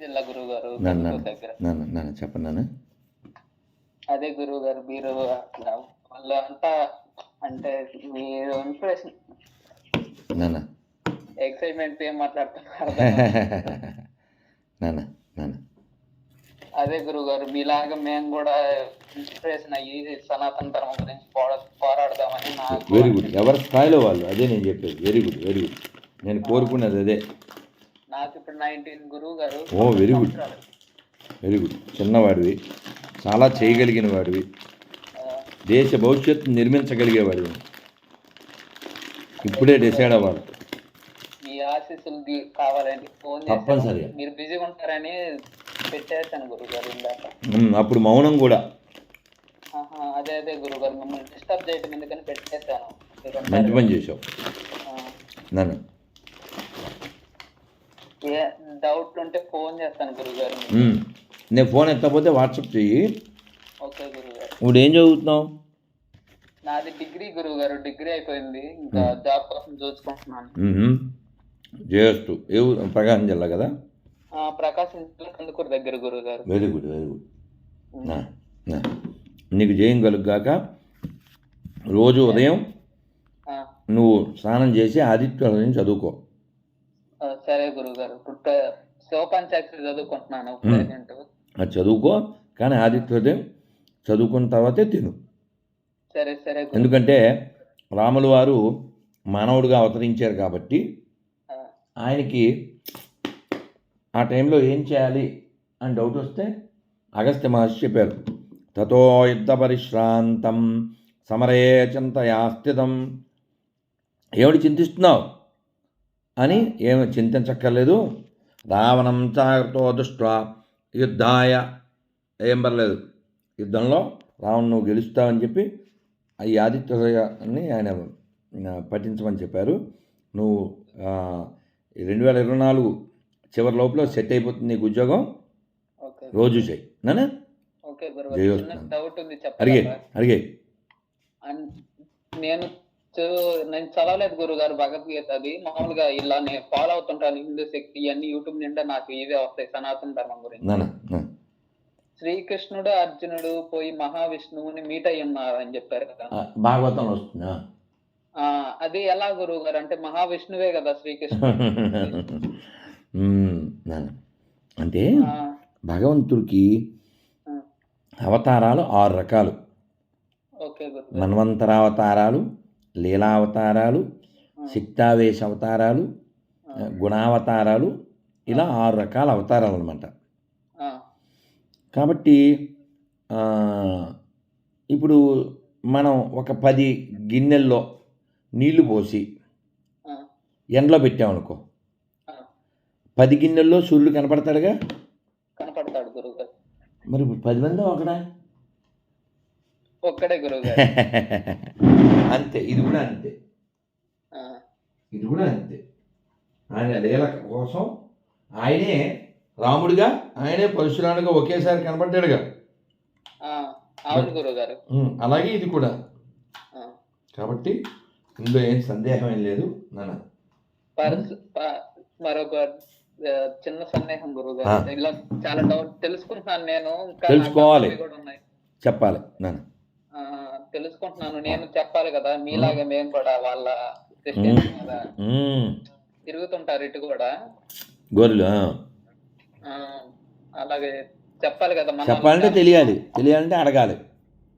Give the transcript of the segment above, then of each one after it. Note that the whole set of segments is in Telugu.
జిల్లా గురువు గారు దగ్గర. చెప్పండి నాన్న. అదే గురువు గారు మీరు అట్లా వాళ్ళంతా అంటే మీరు ఇన్స్పిరేషన్ నాన్న. ఎక్సైట్మెంట్ ఏం మాట్లాడుతున్నారు నాన్న నాన్న. అదే గురువు గారు మీలాగా మేము కూడా ఇన్స్పిరేషన్ అయ్యి సనాతన ధర్మం గురించి పోరా పోరాడదామని నాకు వెరీ గుడ్ ఎవరి స్థాయిలో వాళ్ళు అదే నేను చెప్పేది. వెరీ గుడ్ వెరీ గుడ్ నేను కోరుకున్నది అదే. నాకు ఇప్పుడు నైన్టీన్ గురువు గారు oh very good. Very good చిన్నవాడివి. చాలా చేయగలిగిన వాడివి. దేశ భవిష్యత్తు నిర్మించగలిగేవాడివి. ఇప్పుడే డిసైడ్ అవ్వాలి. మీ ఆశీస్సులు ది- కావాలని ఫోన్ తప్పనిసరిగా. చేశాను మీరు బిజీగా ఉంటారని పెట్టేశాను ఇందాక. అప్పుడు మౌనం కూడా. అదే అదే గురువు గారు మిమ్మల్ని డిస్టర్బ్ చేయడం ఎందుకని పెట్టేశాను. మంచి పని చేసావు నన్ను డౌట్ ఉంటే ఫోన్ చేస్తాను గురువు గారు ఉమ్, నేను ఫోన్ ఎత్తకపోతే వాట్సాప్ చెయ్యి. ఓకే గురువు గారు ఇప్పుడు ఏం చదువుతున్నావు? నాది డిగ్రీ గురువు గారు డిగ్రీ అయిపోయింది. ఇంకా జాబ్ కోసం చూసుకుంటున్నాను. జయస్తు ఏ? ప్రకాశం జిల్లా కదా? ప్రకాశం జిల్లా కందుకూరు దగ్గర గురువు గారు వెరీ గుడ్ వెరీ గుడ్. నీకు జయం కలుగుగాక. రోజు ఉదయం నువ్వు స్నానం చేసి ఆదిత్య చదువుకో. సరే గురువు గారు ఇప్పుడు ప్ర- శివపంచాక్షరి చదువుకుంటున్నాను అది చదువుకో కానీ ఆదిత్య హృదయం చదువుకున్న తర్వాతే తిను. సరే సరే ఎందుకంటే రాములు వారు మానవుడిగా అవతరించారు కాబట్టి ఆయనకి ఆ టైంలో ఏం చేయాలి అని డౌట్ వస్తే అగస్త్య మహర్షి చెప్పారు. తతో యుద్ధ పరిశ్రాంతం సమరే చింతయా స్థితం ఏమిటి చింతిస్తున్నావు? అని ఏమి చింతించక్కర్లేదు. రావణం చాతో దృష్ట్వా యుద్ధాయ ఏం పర్లేదు. యుద్ధంలో రావణ్ నువ్వు గెలుస్తావని చెప్పి ఈ ఆదిత్య హృదయాన్ని ఆయన పఠించమని చెప్పారు. నువ్వు రెండు వేల ఇరవై నాలుగు చివరి లోపల సెట్ అయిపోతుంది నీకు ఉద్యోగం. రోజు చేయి. నానా అడిగే అడిగే. నేను నేను చదవలేదు గురువు గారు భగవద్గీత అది. మామూలుగా ఇలా నేను ఫాలో అవుతుంటాను హిందూ శక్తి ఇవన్నీ యూట్యూబ్ నిండా నాకు ఇవే వస్తాయి సనాతన ధర్మం గురించి. శ్రీకృష్ణుడు అర్జునుడు పోయి మహావిష్ణువుని మీట్ అయ్యి ఉన్నారు అని చెప్పారు కదా. భాగవతంలో వస్తుందా? అది ఎలా గురువు గారు అంటే మహావిష్ణువే కదా శ్రీకృష్ణుడు. అంటే భగవంతుడికి అవతారాలు ఆరు రకాలు. మన్వంతరావతారాలు లీలావతారాలు శక్తావేశ అవతారాలు గుణావతారాలు ఇలా ఆరు రకాల అవతారాలు అనమాట కాబట్టి ఇప్పుడు మనం ఒక పది గిన్నెల్లో నీళ్ళు పోసి ఎండలో పెట్టామనుకో. పది గిన్నెల్లో సూర్యుడు కనపడతాడుగా? కనపడతాడు మరి ఇప్పుడు పది మంది ఒకడా? ఒక్కడే గురువు గారు. అంతే ఇది కూడా అంతే. ఆ, ఇది కూడా అంతే. ఆయన లీల కోసం ఆయనే రాముడిగా ఆయనే పరశురాముడిగా ఒకేసారి అవును గురువు గారు. అలాగే ఇది కూడా. కాబట్టి ఇందులో ఏం సందేహం ఏం లేదు నాన్న. మరొక చిన్న సందేహం గురువు. గారు. ఇలా చాలా డౌట్ తెలుసుకుంటున్నాను నేను తెలుసుకోవాలి. చెప్పాలి నాన్న. తెలుసుకుంటున్నాను. నేను చెప్పాలి కదా మీలాగా మేము. కూడా వాళ్ళ తిరుగుతుంటారు ఇటు కూడా. గొర్రెలు అలాగే చెప్పాలి కదా చెప్పాలంటే తెలియాలి. తెలియాలంటే అడగాలి.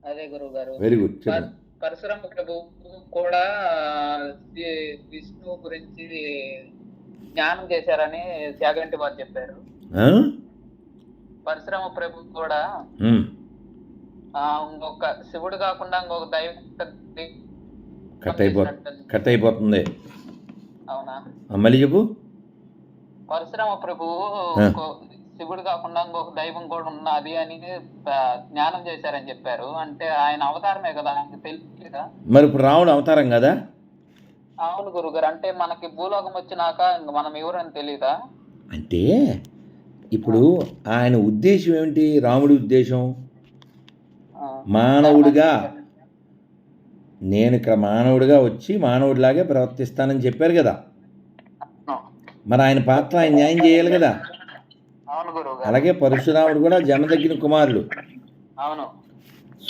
అదే గురువు గారు. వెరీ గుడ్ పరశురామ ప్రభు కూడా విష్ణు గురించి జ్ఞానం చేశారని త్యాగంటి వారు చెప్పారు? పరశురామ ప్రభు కూడా ఇంకొక శివుడు కాకుండా ఇంకొక దైవం కట్ అయిపో కట్ అయిపోతుంది అవునా? మళ్ళీ చెప్పు పరశురామ ప్రభు శివుడు కాకుండా ఇంకొక దైవం కూడా ఉన్నది అని జ్ఞానం చేశారని చెప్పారు. అంటే ఆయన అవతారమే కదా ఆయనకు తెలియదా మరి ఇప్పుడు రాముడు అవతారం కదా? అవును గురుగారు అంటే మనకి భూలోకం వచ్చినాక ఇంక మనం ఎవరని తెలియదా అంటే ఇప్పుడు ఆయన ఉద్దేశం ఏమిటి? రాముడి ఉద్దేశం? మానవుడిగా నేను ఇక్కడ మానవుడిగా వచ్చి మానవుడిలాగే ప్రవర్తిస్తానని చెప్పారు కదా. మరి ఆయన పాత్ర ఆయన న్యాయం చేయాలి కదా. అవును గురువు గారు. అలాగే పరశురాముడు కూడా జమదగ్గిన కుమారుడు అవును.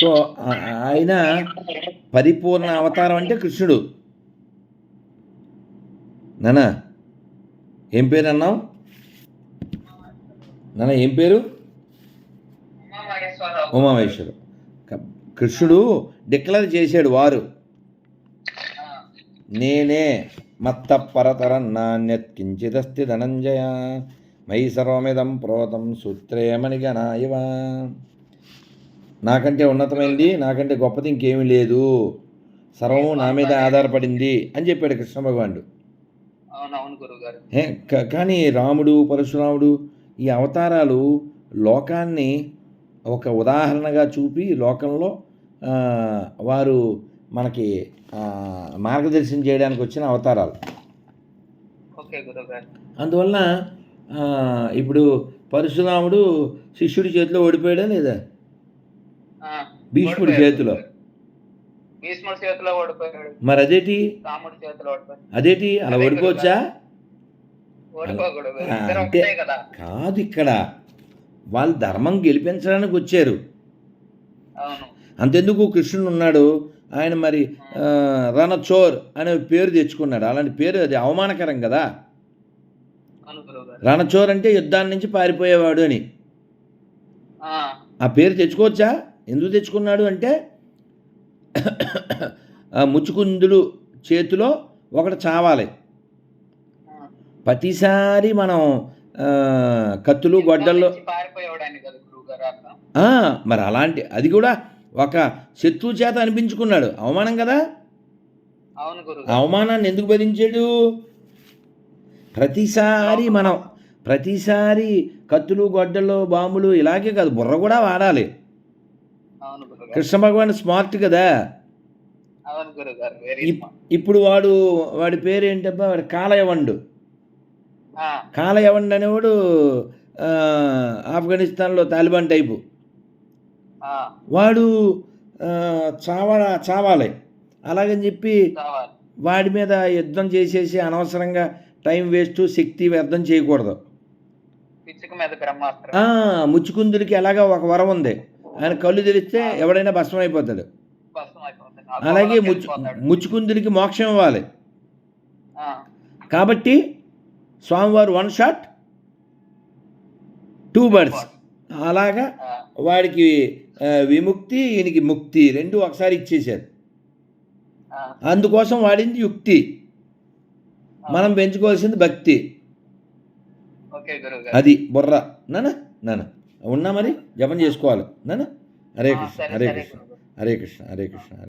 సో ఆయన పరిపూర్ణ అవతారం అంటే కృష్ణుడు. నానా ఏం పేరు అన్నావు? నాన్న ఏం పేరు. ఉమామహేశ్వరు కృష్ణుడు డిక్లేర్ చేశాడు వారు. నేనే మత్త పరతర నాణ్యత్ కించిదస్తి ధనంజయ మయి సర్వమిదం ప్రోతం సూత్రేమణిగనా ఇవ నాకంటే ఉన్నతమైంది నాకంటే గొప్పది ఇంకేమీ లేదు. సర్వము నా మీద ఆధారపడింది అని చెప్పాడు కృష్ణ భగవానుడు. కానీ రాముడు పరశురాముడు ఈ అవతారాలు లోకాన్ని ఒక ఉదాహరణగా చూపి లోకంలో వారు మనకి మార్గదర్శనం చేయడానికి వచ్చిన అవతారాలు. ఆ, ఇప్పుడు పరశురాముడు శిష్యుడి చేతిలో ఓడిపోయాడా లేదా? భీష్ముడి చేతిలో. మరి అదేటి? అదేటి? అలా ఓడిపోవచ్చా? కాదు ఇక్కడ. వాళ్ళు ధర్మం గెలిపించడానికి వచ్చారు. అంతెందుకు కృష్ణుడు ఉన్నాడు? ఆయన మరి రణచోర్ అనే పేరు తెచ్చుకున్నాడు. అలాంటి పేరు అది అవమానకరం కదా? రణచోర్ అంటే యుద్ధాన్ని నుంచి పారిపోయేవాడు అని. ఆ, పేరు తెచ్చుకోవచ్చా? ఎందుకు తెచ్చుకున్నాడు అంటే ఆ ముచ్చుకుందులు చేతిలో ఒకటి చావాలి. ప్రతిసారి మనం కత్తులు గొడ్డల్లో మరి అలాంటి అది కూడా ఒక శత్రువు చేత అనిపించుకున్నాడు. అవమానం కదా? అవమానాన్ని ఎందుకు భరించాడు? ప్రతిసారి మనం ప్రతిసారి కత్తులు గొడ్డలు బాంబులు ఇలాగే కాదు బుర్ర కూడా వాడాలి. కృష్ణ భగవాన్ స్మార్ట్ కదా? ఇప్పుడు వాడు వాడి పేరు ఏంటబ్బా వాడి కాలయవండు. ఆ, కాలయవండ్ అనేవాడు ఆఫ్ఘనిస్తాన్లో తాలిబాన్ టైపు. వాడు చావ చావాలి. అలాగని చెప్పి వాడి మీద యుద్ధం చేసేసి అనవసరంగా టైం వేస్ట్ శక్తి వ్యర్థం చేయకూడదు. ముచ్చుకుందుడికి ఎలాగా ఒక వరం ఉంది. ఆయన కళ్ళు తెరిస్తే ఎవడైనా భస్మం అయిపోతాడు. అలాగే ముచ్చు. ముచ్చుకుందుడికి మోక్షం ఇవ్వాలి. కాబట్టి స్వామివారు వన్ షాట్ టూ బర్డ్స్ అలాగా వాడికి విముక్తి ఈయనకి ముక్తి రెండు ఒకసారి ఇచ్చేశారు. అందుకోసం వాడింది యుక్తి. మనం పెంచుకోవాల్సింది భక్తి. అది బుర్ర. నాన్న నాన్న ఉన్నా మరి జపం చేసుకోవాలి. నాన్న హరే కృష్ణ హరే కృష్ణ. హరే కృష్ణ హరే కృష్ణ.